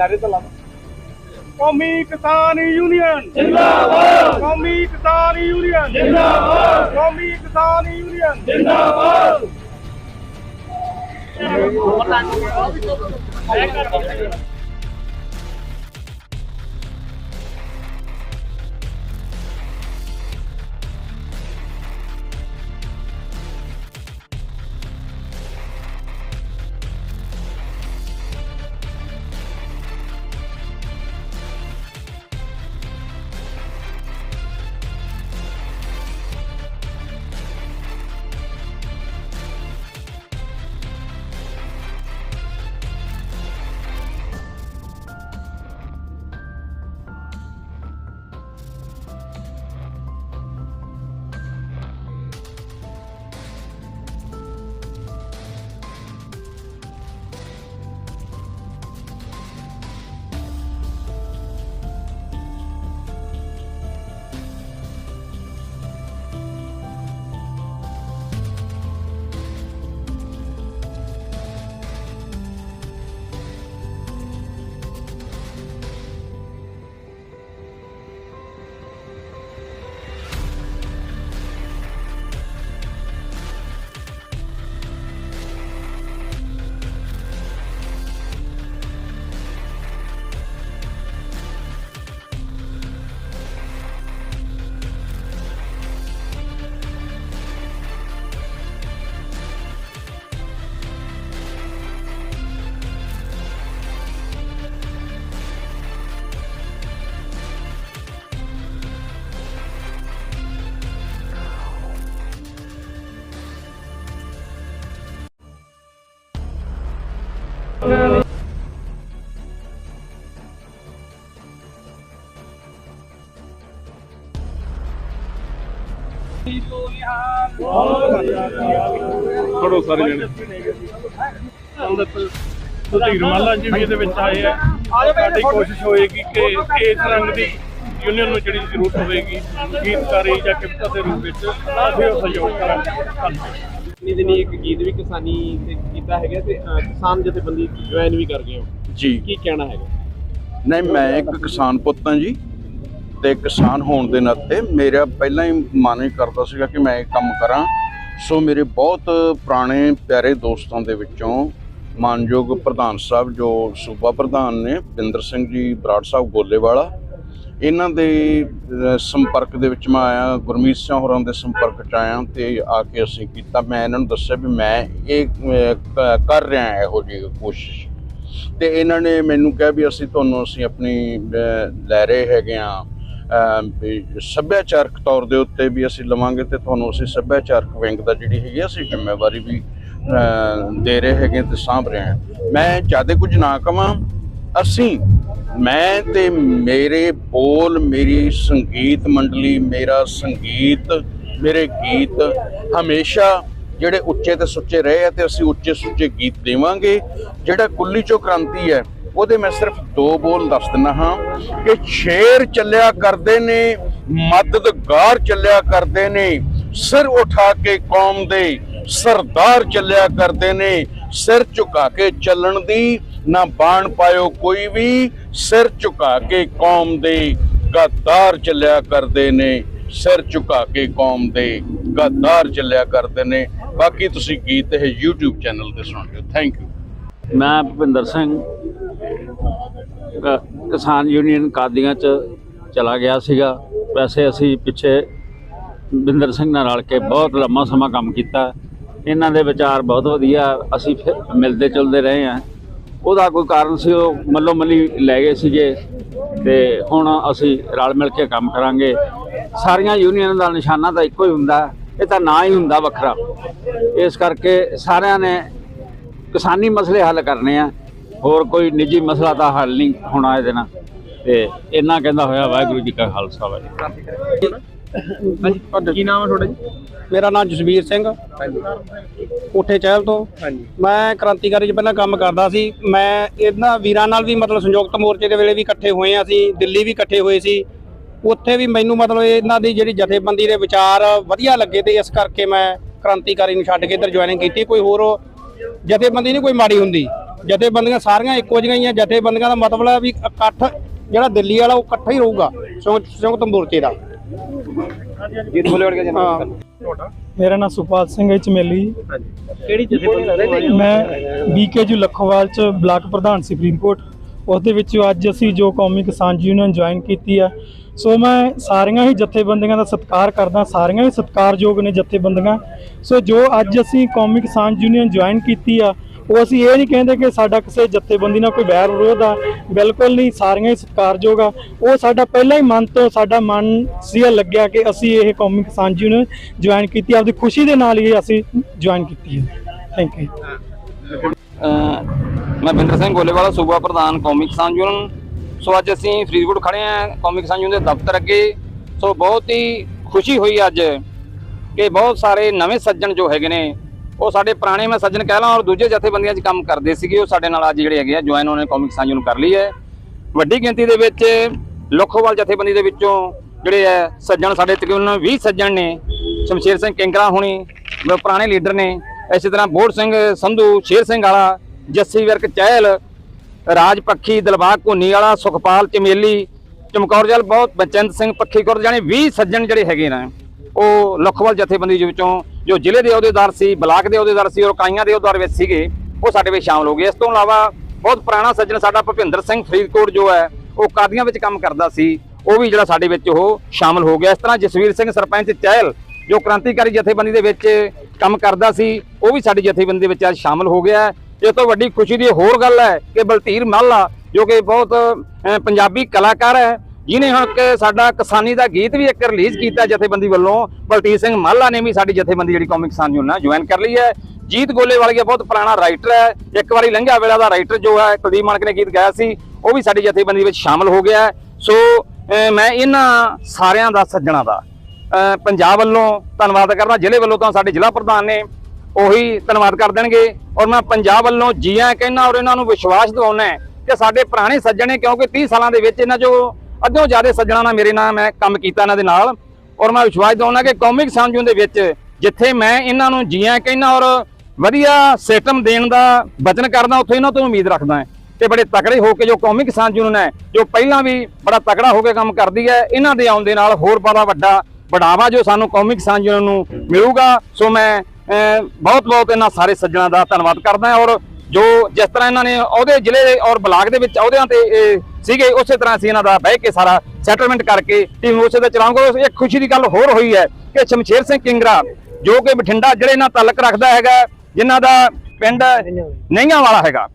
ਨਾਰੇ ਤਾਂ ਲਾ ਕੌਮੀ ਕਿਸਾਨ ਯੂਨੀਅਨ ਜਿੰਦਾਬਾਦ। ਕੌਮੀ ਕਿਸਾਨ ਯੂਨੀਅਨ ਜਿੰਦਾਬਾਦ। ਕੌਮੀ ਕਿਸਾਨ ਯੂਨੀਅਨ ਜਿੰਦਾਬਾਦ। ਖੜੋ ਸਾਰੇ ਜਣੇ। ਤੁਸੀਂ ਰਮਾਲਾ ਜੀ ਵੀ ਇਹਦੇ ਵਿੱਚ ਆਏ ਆ। ਸਾਡੀ ਕੋਸ਼ਿਸ਼ ਹੋਏਗੀ ਕਿ ਇਸ ਰੰਗ ਦੀ ਯੂਨੀਅਨ ਨੂੰ ਜਿਹੜੀ ਜ਼ਰੂਰਤ ਹੋਵੇਗੀ, ਗੀਤਕਾਰੀ ਜਾਂ ਕਵਿਤਾ ਦੇ ਰੂਪ ਵਿੱਚ ਅਸੀਂ ਉਹ ਸਹਿਯੋਗ ਕਰਾਂਗੇ। ਧੰਨਵਾਦ। ਇਤਨੀ ਦਿਨੀ ਇੱਕ ਗੀਤ ਵੀ ਕਿਸਾਨੀ ਤੇ ਕੀਤਾ ਹੈਗਾ ਤੇ ਅਹ, ਕਿਸਾਨ ਜਥੇਬੰਦੀ ਜੁਆਇਨ ਵੀ ਕਰ ਗਏ ਹੋ। ਜੀ। ਕੀ ਕਹਿਣਾ ਹੈਗਾ? ਨਹੀਂ ਮੈਂ ਇੱਕ ਕਿਸਾਨ ਪੁੱਤ ਹਾਂ ਜੀ ਤੇ ਕਿਸਾਨ ਹੋਣ ਦੇ ਨਾਤੇ ਮੇਰਾ ਪਹਿਲਾਂ ਹੀ ਮਨ ਹੀ ਕਰਦਾ ਸੀਗਾ ਕਿ ਮੈਂ ਇਹ ਕੰਮ ਕਰਾਂ। ਸੋ ਮੇਰੇ ਬਹੁਤ ਪੁਰਾਣੇ ਪਿਆਰੇ ਦੋਸਤਾਂ ਦੇ ਵਿੱਚੋਂ ਮਾਨਯੋਗ ਪ੍ਰਧਾਨ ਸਾਹਿਬ ਜੋ ਸੂਬਾ ਪ੍ਰਧਾਨ ਨੇ ਬਿੰਦਰ ਸਿੰਘ ਜੀ ਬਰਾੜ ਸਾਹਿਬ ਗੋਲੇਵਾਲਾ ਇਹਨਾਂ ਦੇ ਸੰਪਰਕ ਦੇ ਵਿੱਚ ਮੈਂ ਆਇਆ, ਗੁਰਮੀਤ ਸਿੰਘ ਹੋਰਾਂ ਦੇ ਸੰਪਰਕ ਚ ਆਇਆ ਤੇ ਆ ਕੇ ਅਸੀਂ ਕੀਤਾ। ਮੈਂ ਇਹਨਾਂ ਨੂੰ ਦੱਸਿਆ ਵੀ ਮੈਂ ਇਹ ਕ- ਕਰ ਰਿਹਾ ਇਹੋ ਜਿਹੀ ਕੋਸ਼ਿਸ਼। ਤੇ ਇਹਨਾਂ ਨੇ ਮੈਨੂੰ ਕਿਹਾ ਵੀ ਅਸੀਂ ਤੁਹਾਨੂੰ, ਅਸੀਂ ਆਪਣੀ ਲੈ ਰਹੇ ਹੈਗੇ ਆ ਸੱਭਿਆਚਾਰਕ ਤੌਰ ਦੇ ਉੱਤੇ ਵੀ ਅਸੀਂ ਲਵਾਂਗੇ ਤੇ ਤੁਹਾਨੂੰ ਅਸੀਂ ਸੱਭਿਆਚਾਰਕ ਵਿੰਗ ਦਾ ਜਿਹੜੀ ਹੈਗੀ ਅਸੀਂ ਜ਼ਿੰਮੇਵਾਰੀ ਵੀ ਦੇ ਰਹੇ ਹੈਗੇ ਤੇ ਸਾਂਭ ਰਹੇ ਹਾਂ। ਮੈਂ ਜ਼ਿਆਦਾ ਕੁਝ ਨਾ ਕਵਾਂ, ਅਸੀਂ ਮੈਂ ਤੇ ਮੇਰੇ ਬੋਲ, ਮੇਰੀ ਸੰਗੀਤ ਮੰਡਲੀ, ਮੇਰਾ ਸੰਗੀਤ, ਮੇਰੇ ਗੀਤ ਹਮੇਸ਼ਾ ਜਿਹੜੇ ਉੱਚੇ ਤੇ ਸੁੱਚੇ ਰਹੇ ਆ ਤੇ ਅਸੀਂ ਉੱਚੇ ਸੁੱਚੇ ਗੀਤ ਦੇਵਾਂਗੇ। ਜਿਹੜਾ ਕੁੱਲੀ ਚੋ ਕ੍ਰਾਂਤੀ ਹੈ, ਉਹਦੇ ਮੈਂ ਸਿਰਫ ਦੋ ਬੋਲ ਦੱਸ ਦਿੰਦਾ ਹਾਂ ਕਿ ਸ਼ੇਰ ਚੱਲਿਆ ਕਰਦੇ ਨੇ ਮਦਦਗਾਰ ਚੱਲਿਆ ਕਰਦੇ ਨੇ, ਸਿਰ ਉਠਾ ਕੇ ਕੌਮ ਦੇ ਸਰਦਾਰ ਚੱਲਿਆ ਕਰਦੇ ਨੇ, ਸਿਰ ਝੁਕਾ ਕੇ ਚੱਲਣ ਦੀ, ਨਾ ਬਾਣ ਪਾਇਓ ਕੋਈ ਵੀ ਸਿਰ ਝੁਕਾ ਕੇ ਕੌਮ ਦੇ ਗੱਦਾਰ ਚੱਲਿਆ ਕਰਦੇ ਨੇ। ਸਿਰ ਝੁਕਾ ਕੇ ਕੌਮ ਦੇ ਗੱਦਾਰ ਚੱਲਿਆ ਕਰਦੇ ਨੇ। ਬਾਕੀ ਤੁਸੀਂ ਗੀਤ ਇਹ YouTube ਚੈਨਲ ਤੇ ਸੁਣ ਲਿਓ। ਥੈਂਕ ਯੂ ਮੈਂ ਭੁਪਿੰਦਰ ਸਿੰਘ ਕਿਸਾਨ ਯੂਨੀਅਨ ਕਾਦੀਆਂ ਚ ਚਲਾ ਗਿਆ ਸੀਗਾ। ਵੈਸੇ ਅਸੀਂ ਪਿੱਛੇ ਬਿੰਦਰ ਸਿੰਘ ਨਾਲ ਰਲ ਕੇ ਬਹੁਤ ਲੰਮਾ ਸਮਾਂ ਕੰਮ ਕੀਤਾ। ਇਹਨਾਂ ਦੇ ਵਿਚਾਰ ਬਹੁਤ ਵਧੀਆ। ਅਸੀਂ ਫਿਰ ਮਿਲਦੇ ਚੁਲਦੇ ਰਹੇ ਆ ਉਹਦਾ ਕੋਈ ਕਾਰਨ ਸੀ, ਉਹ ਮੱਲੋ ਮੱਲੀ ਲੈ ਗਏ ਸੀਗੇ ਤੇ ਹੁਣ ਅਸੀਂ ਰਲ ਮਿਲ ਕੇ ਕੰਮ ਕਰਾਂਗੇ। ਸਾਰੀਆਂ ਯੂਨੀਅਨ ਦਾ ਨਿਸ਼ਾਨਾ ਤਾਂ ਇੱਕੋ ਹੀ ਹੁੰਦਾ, ਇਹ ਤਾਂ ਨਾਂ ਹੀ ਹੁੰਦਾ ਵੱਖਰਾ। ਇਸ ਕਰਕੇ ਸਾਰਿਆਂ ਨੇ ਕਿਸਾਨੀ ਮਸਲੇ ਹੱਲ ਕਰਨੇ ਆ, ਹੋਰ ਕੋਈ ਨਿੱਜੀ ਮਸਲਾ ਤਾਂ ਹੱਲ ਨਹੀਂ ਹੋਣਾ ਇਹਦੇ ਨਾਲ। ਤੇ ਇੰਨਾ ਕਹਿੰਦਾ ਹੋਇਆ ਵਾਹਿਗੁਰੂ ਜੀ ਕਾ ਖਾਲਸਾ ਵਾਹਿਗੁਰੂ ਹਾਂਜੀ, ਕੀ ਨਾਮ ਹੈ ਤੁਹਾਡਾ ਜੀ? ਮੇਰਾ ਨਾਮ ਜਸਵੀਰ ਸਿੰਘ। ਕੋਠੇ ਚਹਿਲ ਤੋਂ। ਹਾਂਜੀ। ਮੈਂ ਕ੍ਰਾਂਤੀਕਾਰੀ 'ਚ ਪਹਿਲਾਂ ਕੰਮ ਕਰਦਾ ਸੀ। ਮੈਂ ਇਹਨਾਂ ਵੀਰਾਂ ਨਾਲ ਵੀ ਮਤਲਬ ਸੰਯੁਕਤ ਮੋਰਚੇ ਦੇ ਵੇਲੇ ਵੀ ਇਕੱਠੇ ਹੋਏ ਆ ਅਸੀਂ। ਦਿੱਲੀ ਵੀ ਇਕੱਠੇ ਹੋਏ ਸੀ। ਉੱਥੇ ਵੀ ਮੈਨੂੰ ਮਤਲਬ ਇਹਨਾਂ ਦੀ ਜਿਹੜੀ ਜਥੇਬੰਦੀ ਦੇ ਵਿਚਾਰ ਵਧੀਆ ਲੱਗੇ ਤੇ ਇਸ ਕਰਕੇ ਮੈਂ ਕ੍ਰਾਂਤੀਕਾਰੀ ਨੂੰ ਛੱਡ ਕੇ ਇੱਧਰ ਜੁਆਇਨਿੰਗ ਕੀਤੀ। ਕੋਈ ਹੋਰ ਜਥੇਬੰਦੀ ਨਹੀਂ ਕੋਈ ਮਾੜੀ ਹੁੰਦੀ। ਜਥੇਬੰਦੀਆਂ ਸਾਰੀਆਂ ਇੱਕੋ ਜਿਹੀਆਂ ਹੀ ਆ। ਜਥੇਬੰਦੀਆਂ ਦਾ ਮਤਲਬ ਹੈ ਵੀ ਇਕੱਠ ਜਿਹੜਾ ਦਿੱਲੀ ਵਾਲਾ ਉਹ ਇਕੱਠਾ ਹੀ ਰਹੂਗਾ ਸੰਯੁਕਤ ਮੋਰਚੇ ਦਾ। ਹਾਂ। ਮੇਰਾ ਨਾਮ ਸੁਪਾਲ ਸਿੰਘ ਹੈ ਚਮੇਲੀ। ਕਿਹੜੀ ਜਥੇਬੰਦੀ ਮੈਂ ਬੀਕੇਯੂ ਲਖੋਵਾਲ ਚ ਬਲਾਕ ਪ੍ਰਧਾਨ ਸੀ ਫਰੀਦਕੋਟ ਉਸ ਦੇ ਵਿੱਚ ਅੱਜ ਅਸੀਂ ਜੋ ਕੌਮੀ ਕਿਸਾਨ ਯੂਨੀਅਨ ਜੁਆਇਨ ਕੀਤੀ ਆ। ਸੋ ਮੈਂ ਸਾਰੀਆਂ ਹੀ ਜਥੇਬੰਦੀਆਂ ਦਾ ਸਤਿਕਾਰ ਕਰਦਾ ਸਾਰੀਆਂ ਹੀ ਸਤਿਕਾਰਯੋਗ ਨੇ ਜਥੇਬੰਦੀਆਂ। ਸੋ ਜੋ ਅੱਜ ਅਸੀਂ ਕੌਮੀ ਕਿਸਾਨ ਯੂਨੀਅਨ ਜੁਆਇਨ ਕੀਤੀ ਆ ਉਹ ਅਸੀਂ ਇਹ ਨਹੀਂ ਕਹਿੰਦੇ ਕਿ ਸਾਡਾ ਕਿਸੇ ਜੱਥੇਬੰਦੀ ਨਾਲ ਕੋਈ ਵੈਰ ਵਿਰੋਧ ਆ। ਬਿਲਕੁਲ ਨਹੀਂ, ਸਾਰੀਆਂ ਹੀ ਸਤਿਕਾਰਯੋਗ ਆ। ਉਹ ਸਾਡਾ ਪਹਿਲਾਂ ਹੀ ਮਨ ਤੋਂ ਸਾਡਾ ਮਨ ਸੀ ਲੱਗਿਆ ਕਿ ਅਸੀਂ ਇਹ ਕੌਮੀ ਕਿਸਾਨ ਯੂਨੀਅਨ ਜੁਆਇਨ ਕੀਤੀ, ਆਪਦੀ ਖੁਸ਼ੀ ਦੇ ਨਾਲ ਹੀ ਅਸੀਂ ਜੁਆਇਨ ਕੀਤੀ ਹੈ। ਥੈਂਕ ਯੂ ਮੈਂ ਬਿੰਦਰ ਸਿੰਘ ਗੋਲੇਵਾਲਾ, ਸੂਬਾ ਪ੍ਰਧਾਨ ਕੌਮੀ ਕਿਸਾਨ ਯੂਨੀਅਨ। ਸੋ ਅੱਜ ਅਸੀਂ ਫਰੀਦਕੋਟ ਖੜੇ ਹਾਂ ਕੌਮੀ ਕਿਸਾਨ ਯੂਨੀਅਨ ਦੇ ਦਫ਼ਤਰ ਅੱਗੇ। ਸੋ ਬਹੁਤ ਹੀ ਖੁਸ਼ੀ ਹੋਈ ਅੱਜ ਕਿ ਬਹੁਤ ਸਾਰੇ ਨਵੇਂ ਸੱਜਣ ਜੋ ਹੈਗੇ ਨੇ ਉਹ ਸਾਡੇ ਪੁਰਾਣੇ ਮੈਂ ਸੱਜਣ ਕਹਿ ਲਾਂ ਔਰ ਦੂਜੇ ਜਥੇਬੰਦੀਆਂ 'ਚ ਕੰਮ ਕਰਦੇ ਸੀਗੇ, ਉਹ ਸਾਡੇ ਨਾਲ ਅੱਜ ਜਿਹੜੇ ਹੈਗੇ ਆ ਜੁਆਇਨ ਉਹਨੇ ਕੌਮਿਕ ਕਿਸਾਨ ਨੂੰ ਕਰ ਲਈ ਹੈ। ਵੱਡੀ ਗਿਣਤੀ ਦੇ ਵਿੱਚ ਲੋਖੋਵਾਲ ਜਥੇਬੰਦੀ ਦੇ ਵਿੱਚੋਂ ਜਿਹੜੇ ਹੈ, ਸੱਜਣ ਸਾਡੇ ਤਕਰੀਬਨ 20 ਸੱਜਣ ਨੇ, ਸ਼ਮਸ਼ੇਰ ਸਿੰਘ ਕਿੰਗਰਾ ਹੁਣੀ ਜੋ ਪੁਰਾਣੇ ਲੀਡਰ ਨੇ, ਇਸੇ ਤਰ੍ਹਾਂ ਬੋੜ ਸਿੰਘ, ਸੰਧੂ, ਸ਼ੇਰ ਸਿੰਘ ਵਾਲਾ, ਜੱਸੀ ਵਿਰਕ ਚਹਿਲ, ਰਾਜ ਪੱਖੀ, ਦਿਲਬਾਗ ਘੁੰਨੀ ਵਾਲਾ, ਸੁਖਪਾਲ ਚਮੇਲੀ, ਚਮਕੌਰ ਜਲ ਬਹੁਤ, ਬਚਿੰਦ ਸਿੰਘ ਪੱਖੀ ਕੋਰ ਜਾਣੇ 20 ਸੱਜਣ ਜਿਹੜੇ ਹੈਗੇ ਨੇ, ਉਹ ਲਖਵਾਲ ਜਥੇਬੰਦੀ ਦੇ ਵਿੱਚੋਂ ਜੋ ਜ਼ਿਲ੍ਹੇ ਦੇ ਅਹੁਦੇਦਾਰ ਸੀ, ਬਲਾਕ ਦੇ ਅਹੁਦੇਦਾਰ ਸੀ ਔਰ ਕਾਈਆਂ ਦੇ ਅਹੁਦੇਦਾਰ ਵਿੱਚ ਸੀਗੇ, ਉਹ ਸਾਡੇ ਵਿੱਚ ਸ਼ਾਮਲ ਹੋ ਗਏ ਇਸ ਤੋਂ ਇਲਾਵਾ ਬਹੁਤ ਪੁਰਾਣਾ ਸੱਜਣ ਸਾਡਾ ਭੁਪਿੰਦਰ ਸਿੰਘ ਫਰੀਦਕੋਟ ਜੋ ਹੈ, ਉਹ ਕਾਦੀਆਂ ਵਿੱਚ ਕੰਮ ਕਰਦਾ ਸੀ, ਉਹ ਵੀ ਜਿਹੜਾ ਸਾਡੇ ਵਿੱਚ ਉਹ ਸ਼ਾਮਲ ਹੋ ਗਿਆ ਇਸ ਤਰ੍ਹਾਂ ਜਸਵੀਰ ਸਿੰਘ ਸਰਪੰਚ ਚਹਿਲ, ਜੋ ਕ੍ਰਾਂਤੀਕਾਰੀ ਜਥੇਬੰਦੀ ਦੇ ਵਿੱਚ ਕੰਮ ਕਰਦਾ ਸੀ, ਉਹ ਵੀ ਸਾਡੀ ਜਥੇਬੰਦੀ ਦੇ ਵਿੱਚ ਅੱਜ ਸ਼ਾਮਲ ਹੋ ਗਿਆ ਹੈ। ਇਹ ਤੋਂ ਵੱਡੀ ਖੁਸ਼ੀ ਦੀ ਹੋਰ ਗੱਲ ਹੈ ਕਿ ਬਲਤੀਰ ਮੱਲਾ ਜੋ ਕਿ ਬਹੁਤ ਪੰਜਾਬੀ ਕਲਾਕਾਰ ਹੈ ਜਿਹਨੇ ਹੁਣ ਕਿ ਸਾਡਾ ਕਿਸਾਨੀ ਦਾ ਗੀਤ ਵੀ ਇੱਕ ਰਿਲੀਜ਼ ਕੀਤਾ ਜਥੇਬੰਦੀ ਵੱਲੋਂ ਬਲਤੀਰ ਸਿੰਘ ਮਾਲਾ ਨੇ ਵੀ ਸਾਡੀ ਜਥੇਬੰਦੀ ਜਿਹੜੀ ਕੌਮੀ ਕਿਸਾਨ ਯੂਨੀਅਨ ਜੁਆਇਨ ਕਰ ਲਈ ਹੈ। ਜੀਤ ਗੋਲੇ ਵਾਲੀਆ ਬਹੁਤ ਪੁਰਾਣਾ ਰਾਈਟਰ ਹੈ, ਇੱਕ ਵਾਰੀ ਲੰਘਿਆ ਵੇਲਾ ਦਾ ਰਾਈਟਰ ਜੋ ਹੈ, ਕੁਲਦੀਪ ਮਾਨਕ ਨੇ ਗੀਤ ਗਾਇਆ ਸੀ, ਉਹ ਵੀ ਸਾਡੀ ਜਥੇਬੰਦੀ ਵਿੱਚ ਸ਼ਾਮਲ ਹੋ ਗਿਆ ਸੋ ਮੈਂ ਇਹਨਾਂ ਸਾਰਿਆਂ ਦਾ ਸੱਜਣਾ ਦਾ ਪੰਜਾਬ ਵੱਲੋਂ ਧੰਨਵਾਦ ਕਰਦਾ, ਜ਼ਿਲ੍ਹੇ ਵੱਲੋਂ ਤਾਂ ਸਾਡੇ ਜ਼ਿਲ੍ਹਾ ਪ੍ਰਧਾਨ ਨੇ ਉਹੀ ਧੰਨਵਾਦ ਕਰ ਦੇਣਗੇ। ਔਰ ਮੈਂ ਪੰਜਾਬ ਵੱਲੋਂ ਜੀਆਂ ਕਹਿਣਾ ਔਰ ਇਹਨਾਂ ਨੂੰ ਵਿਸ਼ਵਾਸ ਦਿਵਾਉਣਾ ਕਿ ਸਾਡੇ ਪੁਰਾਣੇ ਸੱਜਣ ਨੇ ਕਿਉਂਕਿ 30 ਸਾਲਾਂ ਦੇ ਵਿੱਚ ਇਹਨਾਂ ਜੋ ਅੱਧੋਂ ਜ਼ਿਆਦਾ ਸੱਜਣਾ ਨਾਲ ਮੇਰੇ ਨਾਲ ਮੈਂ ਕੰਮ ਕੀਤਾ ਇਹਨਾਂ ਦੇ ਨਾਲ। ਔਰ ਮੈਂ ਵਿਸ਼ਵਾਸ ਦਿਵਾਉਣਾ ਕਿ ਕੌਮੀ ਕਿਸਾਨ ਯੂਨੀਅਨ ਦੇ ਵਿੱਚ ਜਿੱਥੇ ਮੈਂ ਇਹਨਾਂ ਨੂੰ ਜੀਆਂ ਕਹਿਣਾ ਔਰ ਵਧੀਆ ਸਿਸਟਮ ਦੇਣ ਦਾ ਵਚਨ ਕਰਦਾ, ਉੱਥੇ ਇਹਨਾਂ ਤੋਂ ਉਮੀਦ ਰੱਖਦਾ ਹਾਂ। ਤੇ ਬੜੇ ਤਕੜੇ ਹੋ ਕੇ ਜੋ ਕੌਮੀ ਕਿਸਾਨ ਯੂਨੀਅਨ ਹੈ ਜੋ ਪਹਿਲਾਂ ਵੀ ਬੜਾ ਤਕੜਾ ਹੋ ਕੇ ਕੰਮ ਕਰਦੀ ਹੈ, ਇਹਨਾਂ ਦੇ ਆਉਣ ਦੇ ਨਾਲ ਹੋਰ ਬੜਾ ਵੱਡਾ ਬੜਾਵਾ ਜੋ ਸਾਨੂੰ ਕੌਮੀ ਕਿਸਾਨ ਯੂਨੀਅਨ ਨੂੰ ਮਿਲੂਗਾ। ਸੋ ਮੈਂ ਬਹੁਤ ਬਹੁਤ ਇਹਨਾਂ ਸਾਰੇ ਸੱਜਣਾ ਦਾ ਧੰਨਵਾਦ ਕਰਦਾ ਔਰ ਜੋ ਜਿਸ ਤਰ੍ਹਾਂ ਇਹਨਾਂ ਨੇ ਉਹਦੇ ਜ਼ਿਲ੍ਹੇ ਦੇ ਔਰ ਬਲਾਕ ਦੇ ਵਿੱਚ ਅਹੁਦਿਆਂ ਤੇ ਇਹ ਸੀਗੇ ਉਸੇ ਤਰ੍ਹਾਂ ਅਸੀਂ ਇਹਨਾਂ ਦਾ ਬਹਿ ਕੇ ਸਾਰਾ ਸੈਟਲਮੈਂਟ ਕਰਕੇ ਟੀਮ ਨੂੰ ਉਸੇ ਦਾ ਚਲਾਉਂਗੇ। ਇੱਕ ਖੁਸ਼ੀ ਦੀ ਗੱਲ ਹੋਰ ਹੋਈ ਹੈ ਕਿ ਸ਼ਮਸ਼ੇਰ ਸਿੰਘ ਕਿੰਗਰਾ ਜੋ ਕਿ ਬਠਿੰਡਾ ਜ਼ਿਲ੍ਹੇ ਨਾਲ ਤਾਲੁਕ ਰੱਖਦਾ ਹੈਗਾ ਜਿਨ੍ਹਾਂ ਦਾ ਪਿੰਡ ਨਈਆਂ ਵਾਲਾ ਹੈਗਾ।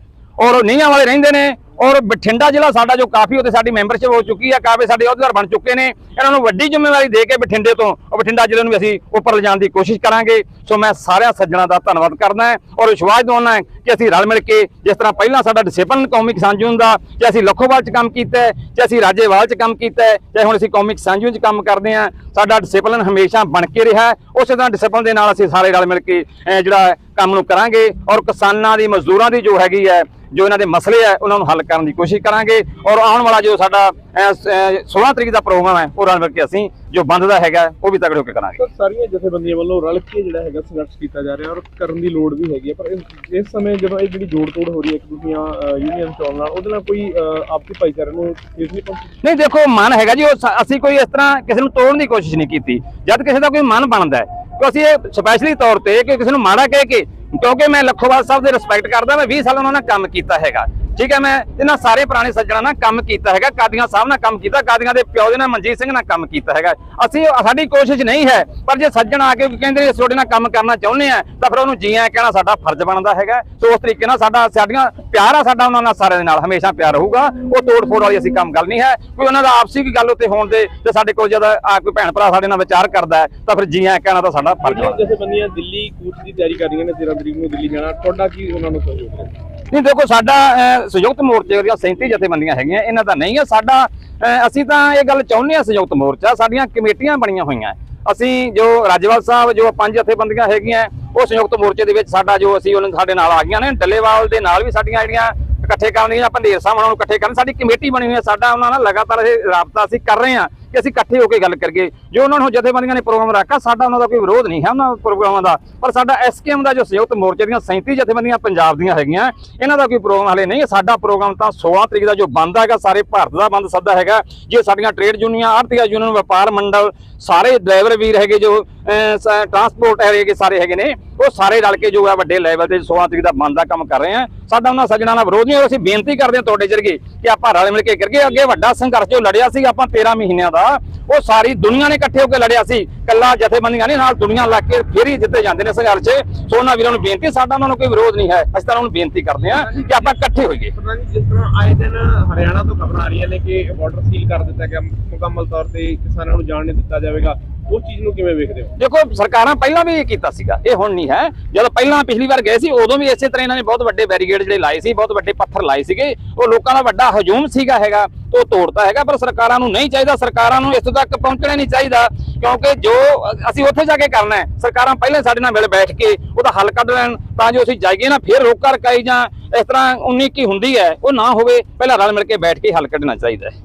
ਔਰ ਉਹ ਨਈਆਂ ਵਾਲੇ ਰਹਿੰਦੇ ਨੇ ਔਰ ਬਠਿੰਡਾ ਜ਼ਿਲ੍ਹਾ ਸਾਡਾ ਜੋ ਕਾਫੀ ਉਹਦੇ ਸਾਡੀ ਮੈਂਬਰਸ਼ਿਪ ਹੋ ਚੁੱਕੀ ਹੈ ਕਾਫੀ ਸਾਡੇ ਅਹੁਦੇਦਾਰ ਬਣ ਚੁੱਕੇ ਨੇ। ਇਹਨਾਂ ਨੂੰ ਵੱਡੀ ਜ਼ਿੰਮੇਵਾਰੀ ਦੇ ਕੇ ਬਠਿੰਡੇ ਤੋਂ ਉਹ ਬਠਿੰਡਾ ਜ਼ਿਲ੍ਹੇ ਨੂੰ ਵੀ ਅਸੀਂ ਉੱਪਰ ਲਿਜਾਣ ਦੀ ਕੋਸ਼ਿਸ਼ ਕਰਾਂਗੇ। ਸੋ ਮੈਂ ਸਾਰਿਆਂ ਸੱਜਣਾ ਦਾ ਧੰਨਵਾਦ ਕਰਦਾ ਔਰ ਵਿਸ਼ਵਾਸ ਦਿਵਾਉਣਾ ਹੈ ਕਿ ਅਸੀਂ ਰਲ ਮਿਲ ਕੇ ਜਿਸ ਤਰ੍ਹਾਂ ਪਹਿਲਾਂ ਸਾਡਾ ਡਿਸਪਲਨ ਕੌਮੀ ਕਿਸਾਨ ਯੂਨੀਅਨ ਦਾ ਜੇ ਅਸੀਂ ਲੱਖੋਵਾਲ 'ਚ ਕੰਮ ਕੀਤਾ ਹੈ ਜੇ ਅਸੀਂ ਰਾਜੇਵਾਲ 'ਚ ਕੰਮ ਕੀਤਾ ਹੈ ਜੇ ਹੁਣ ਅਸੀਂ ਕੌਮੀ ਕਿਸਾਨ ਯੂਨੀਅਨ 'ਚ ਕੰਮ ਕਰਦੇ ਹਾਂ, ਸਾਡਾ ਡਿਸਪਲਨ ਹਮੇਸ਼ਾ ਬਣ ਕੇ ਰਿਹਾ ਉਸੇ ਤਰ੍ਹਾਂ ਡਿਸਪਲਨ ਦੇ ਨਾਲ ਅਸੀਂ ਸਾਰੇ ਰਲ ਮਿਲ ਕੇ ਜਿਹੜਾ ਕੰਮ ਨੂੰ ਕਰਾਂਗੇ ਔਰ ਕਿਸਾਨਾਂ ਦੀ, ਮਜ਼ਦੂਰਾਂ ਦੀ ਜੋ ਹੈਗੀ ਹੈ, ਜੋ ਇਹਨਾਂ ਦੇ ਮਸਲੇ ਹੈ, ਉਹਨਾਂ ਨੂੰ ਹੱਲ ਕਰਨ ਦੀ ਕੋਸ਼ਿਸ਼ ਕਰਾਂਗੇ ਔਰ ਆਉਣ ਵਾਲਾ ਜੋ ਸਾਡਾ ਅਹ, ਸ- ਅਹ, 16 ਤਰੀਕ ਦਾ ਪ੍ਰੋਗਰਾਮ ਹੈ ਉਹ ਰਲ ਮਿਲ ਕੇ ਅਸੀਂ ਜੋ ਬੰਦ ਦਾ ਹੈਗਾ ਉਹ ਵੀ ਤਗੜੇ ਹੋ ਕੇ ਕਰਾਂਗੇ। ਸਰ ਸਾਰੀਆਂ ਜਥੇਬੰਦੀਆਂ ਵੱਲੋਂ ਰਲ ਕੇ ਜਿਹੜਾ ਹੈਗਾ ਸੰਘਰਸ਼ ਕੀਤਾ ਜਾ ਰਿਹਾ ਔਰ ਕਰਨ ਦੀ ਲੋੜ ਵੀ ਹੈਗੀ ਹੈ ਪਰ ਇਸ- ਇਸ ਸਮੇਂ ਜਦੋਂ ਇਹ ਜਿਹੜੀ ਜੋੜ ਤੋੜ ਹੋ ਰਹੀ ਹੈ ਇੱਕ ਦੂਜੀਆਂ ਯੂਨੀਅਨ ਚੋਣ ਨਾਲ ਉਹਦੇ ਨਾਲ ਕੋਈ ਆਪਸੀ ਭਾਈਚਾਰੇ ਨੂੰ ਠੇਸ ਨਹੀਂ ਪਹੁੰਚੀ? ਨਹੀਂ ਦੇਖੋ ਮਨ ਹੈਗਾ ਜੀ ਉਹ ਅਸੀਂ ਕੋਈ ਇਸ ਤਰ੍ਹਾਂ ਕਿਸੇ ਨੂੰ ਤੋੜਨ ਦੀ ਕੋਸ਼ਿਸ਼ ਨਹੀਂ ਕੀਤੀ। ਜਦ ਕਿਸੇ ਦਾ ਕੋਈ ਮਨ ਬਣਦਾ ਹੈ ਕਿ ਅਸੀਂ ਇਹ ਸਪੈਸ਼ਲੀ ਤੌਰ ਤੇ ਕਿ ਕਿਸੇ ਨੂੰ ਮਾੜਾ ਕਹਿ ਕੇ ਕਿਉਂਕਿ ਮੈਂ ਲੱਖੋਵਾਲ ਸਾਹਿਬ ਦੇ ਰਿਸਪੈਕਟ ਕਰਦਾ ਮੈਂ 20 ਸਾਲ ਉਹਨਾਂ ਨਾਲ ਕੰਮ ਕੀਤਾ ਹੈਗਾ। ਠੀਕ ਹੈ ਮੈਂ ਇਹਨਾਂ ਸਾਰੇ ਪੁਰਾਣੇ ਸੱਜਣਾ ਨਾਲ ਕੰਮ ਕੀਤਾ ਹੈਗਾ ਕਾਦੀਆਂ ਸਾਹਿਬ ਨਾਲ ਕੰਮ ਕੀਤਾ ਕਾਦੀਆਂ ਦੇ ਪਿਓ ਦੇ ਨਾਲ ਮਨਜੀਤ ਸਿੰਘ ਨਾਲ ਕੰਮ ਕੀਤਾ ਹੈਗਾ। ਅਸੀਂ ਸਾਡੀ ਕੋਸ਼ਿਸ਼ ਨਹੀਂ ਹੈ ਪਰ ਜੇ ਸੱਜਣ ਆ ਕੇ ਕਹਿੰਦੇ ਅਸੀਂ ਤੁਹਾਡੇ ਨਾਲ ਕੰਮ ਕਰਨਾ ਚਾਹੁੰਦੇ ਆ ਤਾਂ ਫਿਰ ਉਹਨੂੰ ਜੀ ਆਇਆਂ ਕਹਿਣਾ ਸਾਡਾ ਫਰਜ਼ ਬਣਦਾ ਹੈਗਾ। ਸੋ ਉਸ ਤਰੀਕੇ ਨਾਲ ਸਾਡਾ ਸਾਡੀਆਂ ਪਿਆਰ ਆ ਸਾਡਾ ਉਹਨਾਂ ਨਾਲ ਸਾਰਿਆਂ ਦੇ ਨਾਲ ਹਮੇਸ਼ਾ ਪਿਆਰ ਰਹੂਗਾ। ਉਹ ਤੋੜ ਫੋੜ ਵਾਲੀ ਅਸੀਂ ਕੰਮ ਗੱਲ ਨਹੀਂ ਹੈ। ਕੋਈ ਉਹਨਾਂ ਦਾ ਆਪਸੀ ਕੋਈ ਗੱਲ ਉੱਤੇ ਹੋਣ ਦੇ ਤੇ ਸਾਡੇ ਕੋਲ ਜਦ ਆ ਕੋਈ ਭੈਣ ਭਰਾ ਸਾਡੇ ਨਾਲ ਵਿਚਾਰ ਕਰਦਾ ਹੈ ਤਾਂ ਫਿਰ ਜੀ ਆਇਆਂ ਕਹਿਣਾ ਤਾਂ ਸਾਡਾ ਫਰਜ਼ ਜਿਹੜੀਆਂ ਬਣਦਾ। ਜਥੇਬੰਦੀਆਂ ਦਿੱਲੀ ਕੂਚ ਦੀ ਤਿਆਰੀ ਕਰ ਰਹੀਆਂ ਨੇ 13 ਤਰੀਕ ਨੂੰ ਦਿੱਲੀ ਜਾਣਾ ਤੁਹਾਡਾ ਕੀ ਉਹਨਾਂ ਨੂੰ ਸਹਿਯੋਗ ਹੈ? ਨਹੀਂ ਦੇਖੋ ਸਾਡਾ ਸੰਯੁਕਤ ਮੋਰਚੇ ਦੀਆਂ 37 ਜਥੇਬੰਦੀਆਂ ਹੈਗੀਆਂ, ਇਹਨਾਂ ਦਾ ਨਹੀਂ ਹੈ। ਸਾਡਾ ਅਸੀਂ ਤਾਂ ਇਹ ਗੱਲ ਚਾਹੁੰਦੇ ਹਾਂ ਸੰਯੁਕਤ ਮੋਰਚਾ, ਸਾਡੀਆਂ ਕਮੇਟੀਆਂ ਬਣੀਆਂ ਹੋਈਆਂ। ਅਸੀਂ ਜੋ ਰਾਜਵਾਲ ਸਾਹਿਬ, ਜੋ ਪੰਜ ਜਥੇਬੰਦੀਆਂ ਹੈਗੀਆਂ, ਉਹ ਸੰਯੁਕਤ ਮੋਰਚੇ ਦੇ ਵਿੱਚ ਸਾਡਾ ਜੋ ਅਸੀਂ ਉਹਨਾਂ ਸਾਡੇ ਨਾਲ ਆ ਗਈਆਂ ਨੇ, ਡੱਲੇਵਾਲ ਦੇ ਨਾਲ ਵੀ ਸਾਡੀਆਂ ਜਿਹੜੀਆਂ ਇਕੱਠੇ ਕਰਨ ਦੀਆਂ, ਭੰਡੇਰ ਸਾਹਿਬ ਉਹਨਾਂ ਨੂੰ ਇਕੱਠੇ ਕਰਨ, ਸਾਡੀ ਕਮੇਟੀ ਬਣੀ ਹੋਈ ਹੈ, ਸਾਡਾ ਉਹਨਾਂ ਨਾਲ ਲਗਾਤਾਰ ਇਹ ਰਾਬਤਾ ਅਸੀਂ ਕਰ ਰਹੇ ਹਾਂ। ਕਿ ਅਸੀਂ ਇਕੱਠੇ ਹੋ ਕੇ ਗੱਲ ਕਰੀਏ। ਜੋ ਉਹਨਾਂ ਨੂੰ ਜਥੇਬੰਦੀਆਂ ਨੇ ਪ੍ਰੋਗਰਾਮ ਰੱਖਾ ਸਾਡਾ ਉਹਨਾਂ ਦਾ ਕੋਈ ਵਿਰੋਧ ਨਹੀਂ ਹੈ ਉਹਨਾਂ ਪ੍ਰੋਗਰਾਮਾਂ ਦਾ। ਪਰ ਸਾਡਾ ਐਸਕੇਐਮ ਦਾ ਜੋ ਸੰਯੁਕਤ ਮੋਰਚੇ ਦੀਆਂ 37 ਜਥੇਬੰਦੀਆਂ ਪੰਜਾਬ ਦੀਆਂ ਹੈਗੀਆਂ, ਇਹਨਾਂ ਦਾ ਕੋਈ ਪ੍ਰੋਗਰਾਮ ਹਲੇ ਨਹੀਂ ਸਾਡਾ ਪ੍ਰੋਗਰਾਮ ਤਾਂ 16 ਤਰੀਕ ਦਾ ਜੋ ਬੰਦ ਹੈਗਾ, ਸਾਰੇ ਭਾਰਤ ਦਾ ਬੰਦ ਸੱਦਾ ਹੈਗਾ, ਜੇ ਸਾਡੀਆਂ ਟ੍ਰੇਡ ਯੂਨੀਅਨ ਆੜਤੀਆ ਯੂਨੀਅਨ, ਵਪਾਰ ਮੰਡਲ, ਸਾਰੇ ਡਰਾਈਵਰ ਵੀਰ ਹੈਗੇ ਜੋ ਸ- ਟਰਾਂਸਪੋਰਟ ਹੈਗੇ, ਸਾਰੇ ਹੈਗੇ ਨੇ, ਉਹ ਸਾਰੇ ਰਲ ਕੇ ਜੋ ਹੈ ਵੱਡੇ ਲੈਵਲ ਤੇ 16 ਤਰੀਕ ਦਾ ਬੰਦ ਦਾ ਕੰਮ ਕਰ ਰਹੇ ਆ। ਸਾਡਾ ਉਹਨਾਂ ਸੱਜਣਾ ਨਾਲ ਵਿਰੋਧ ਨਹੀਂ ਅਸੀਂ ਬੇਨਤੀ ਕਰਦੇ ਹਾਂ ਤੁਹਾਡੇ ਜਰਗੇ ਕਿ ਆਪਾਂ ਰਲ ਮਿਲ ਕੇ ਕਰੀਏ ਅੱਗੇ ਵੱਡਾ ਸੰਘਰਸ਼ ਜੋ ਲੜਿਆ ਸੀ ਆਪਾਂ 13 ਮਹੀਨਿਆਂ ਦਾ, ਉਹ ਸਾਰੀ ਦੁਨੀਆ ਨੇ ਇਕੱਠੇ ਹੋ ਕੇ ਲੜਿਆ ਸੀ। ਕੱਲਾ ਜਥੇਬੰਦੀਆਂ ਨਹੀਂ ਨਾਲ ਦੁਨੀਆ ਲੱਗ ਕੇ ਫਿਰ ਹੀ ਜਿੱਤੇ ਜਾਂਦੇ ਨੇ ਸੰਘਰਸ਼। 'ਚ। ਸੋ ਉਹਨਾਂ ਵੀਰਾਂ ਨੂੰ ਬੇਨਤੀ, ਸਾਡਾ ਉਹਨਾਂ ਨੂੰ ਕੋਈ ਵਿਰੋਧ ਨਹੀਂ ਹੈ। ਅਸੀਂ ਤਾਂ ਉਹਨਾਂ ਨੂੰ ਬੇਨਤੀ ਕਰਦੇ ਹਾਂ ਕਿ ਆਪਾਂ ਇਕੱਠੇ ਹੋਈਏ। ਜਿਸ ਤਰ੍ਹਾਂ ਆਏ ਦਿਨ ਹਰਿਆਣਾ ਤੋਂ ਖਬਰਾਂ ਆ ਰਹੀਆਂ ਨੇ ਕਿ ਬਾਰਡਰ ਸੀਲ ਕਰ ਦਿੱਤਾ ਗਿਆ। ਮੁਕੰਮਲ ਤੌਰ ਤੇ ਕਿਸਾਨਾਂ ਨੂੰ ਜਾਣ ਨਹੀਂ ਦਿੱਤਾ ਜਾਵੇਗਾ। ਉਸ ਚੀਜ਼ ਨੂੰ ਕਿਵੇਂ ਵੇਖਦੇ ਹੋ? ਦੇਖੋ, ਸਰਕਾਰਾਂ ਪਹਿਲਾਂ ਵੀ ਇਹ ਕੀਤਾ ਸੀਗਾ। ਇਹ ਹੁਣ ਨਹੀਂ ਹੈ। ਜਦੋਂ ਪਹਿਲਾਂ ਪਿਛਲੀ ਵਾਰ ਗਏ ਸੀ, ਉਦੋਂ ਵੀ ਇਸੇ ਤਰ੍ਹਾਂ ਇਹਨਾਂ ਨੇ ਬਹੁਤ ਵੱਡੇ ਬੈਰੀਗੇਡ ਜਿਹੜੇ ਲਾਏ ਸੀ, ਬਹੁਤ ਵੱਡੇ ਪੱਥਰ ਲਾਏ ਸੀਗੇ। ਉਹ ਲੋਕਾਂ ਦਾ ਵੱਡਾ ਹਜੂਮ ਸੀਗਾ ਹੈਗਾ, ਉਹ ਤੋੜਤਾ ਹੈਗਾ, ਪਰ ਸਰਕਾਰਾਂ ਨੂੰ ਨਹੀਂ ਚਾਹੀਦਾ। ਸਰਕਾਰਾਂ ਨੂੰ ਇਸ ਤੱਕ ਪਹੁੰਚਣਾ ਨਹੀਂ ਚਾਹੀਦਾ, ਕਿਉਂਕਿ ਜੋ ਅਸੀਂ ਉੱਥੇ ਜਾ ਕੇ ਕਰਨਾ ਹੈ, ਸਰਕਾਰਾਂ ਪਹਿਲਾਂ ਸਾਡੇ ਨਾਲ ਮਿਲ ਬੈਠ ਕੇ ਉਹਦਾ ਹੱਲ ਕੱਢ ਲੈਣ, ਤਾਂ ਜੋ ਅਸੀਂ ਜਾਈਏ ਨਾ, ਫਿਰ ਰੋਕਾ ਰਕਾਈ ਜਾਂ ਇਸ ਤਰ੍ਹਾਂ 19 ਕੀ ਹੁੰਦੀ ਹੈ, ਉਹ ਨਾ ਹੋਵੇ, ਪਹਿਲਾਂ ਰਲ ਮਿਲ ਕੇ ਬੈਠ ਕੇ ਹੱਲ ਕੱਢਣਾ ਚਾਹੀਦਾ ਹੈ।